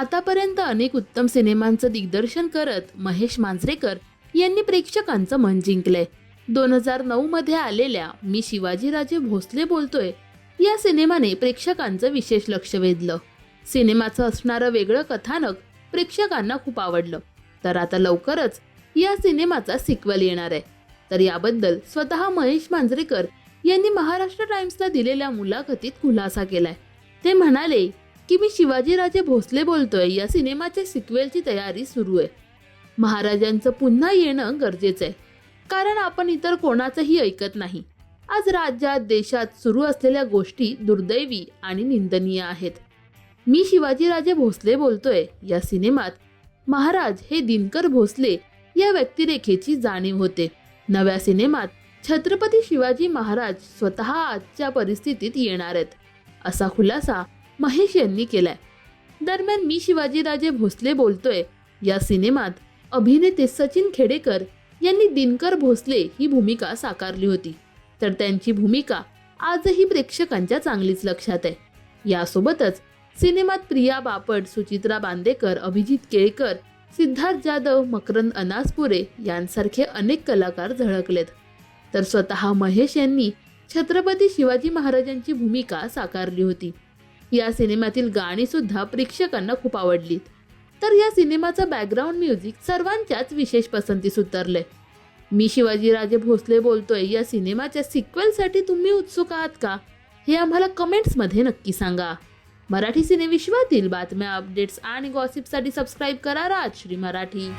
आतापर्यंत अनेक उत्तम सिनेमांचं दिग्दर्शन करत महेश मांजरेकर यांनी प्रेक्षकांचं मन जिंकलंय. दोन हजार नऊ मध्ये आलेल्या मी शिवाजीराजे भोसले बोलतोय या सिनेमाने प्रेक्षकांचं विशेष लक्ष वेधलं. सिनेमाचं असणारं वेगळं कथानक प्रेक्षकांना खूप आवडलं. तर आता लवकरच या सिनेमाचा सिक्वल येणार आहे. तर याबद्दल स्वतः महेश मांजरेकर यांनी महाराष्ट्र टाइम्सला दिलेल्या मुलाखतीत खुलासा केलाय. ते म्हणाले की मी शिवाजीराजे भोसले बोलतोय या सिनेमाच्या सिक्वेलची तयारी सुरू आहे. महाराजांचं पुन्हा येणं गरजेचं आहे. कारण आपण इतर कोणाचंही ऐकत नाही. आज राज्यात देशात सुरू असलेल्या गोष्टी दुर्दैवी आणि निंदनीय आहेत. मी शिवाजीराजे भोसले बोलतोय या सिनेमात महाराज हे दिनकर भोसले या व्यक्तिरेखेची जाणीव होते. नव्या सिनेमात छत्रपती शिवाजी महाराज स्वतः आजच्या परिस्थितीत येणार आहेत. असा खुलासा महेश यांनी केलाय. दरम्यान मी शिवाजीराजे भोसले बोलतोय. या सिनेमात अभिनेते सचिन खेडेकर यांनी दिनकर भोसले ही भूमिका साकारली होती. तर त्यांची भूमिका आजही प्रेक्षकांच्या चांगलीच लक्षात आहे. यासोबतच सिनेमात प्रिया बापट सुचित्रा बांदेकर अभिजित केळकर सिद्धार्थ जाधव मकरंद अनासपुरे यांसारखे अनेक कलाकार झळकलेत. तर स्वतः महेश यांनी छत्रपती शिवाजी महाराजांची भूमिका साकारली होती. या सिनेमातील गाणी सुद्धा प्रेक्षकांना खूप आवडलीत. तर या सिनेमाचं बॅकग्राऊंड म्युझिक सर्वांच्याच विशेष पसंतीस उतरलंय. मी शिवाजीराजे भोसले बोलतोय या सिनेमाच्या सिक्वेलसाठी तुम्ही उत्सुक आहात का? हे आम्हाला कमेंट्समध्ये नक्की सांगा. मराठी सिनेविश्वातील बातम्या अपडेट्स आणि गॉसिपसाठी सबस्क्राईब करा राजश्री मराठी.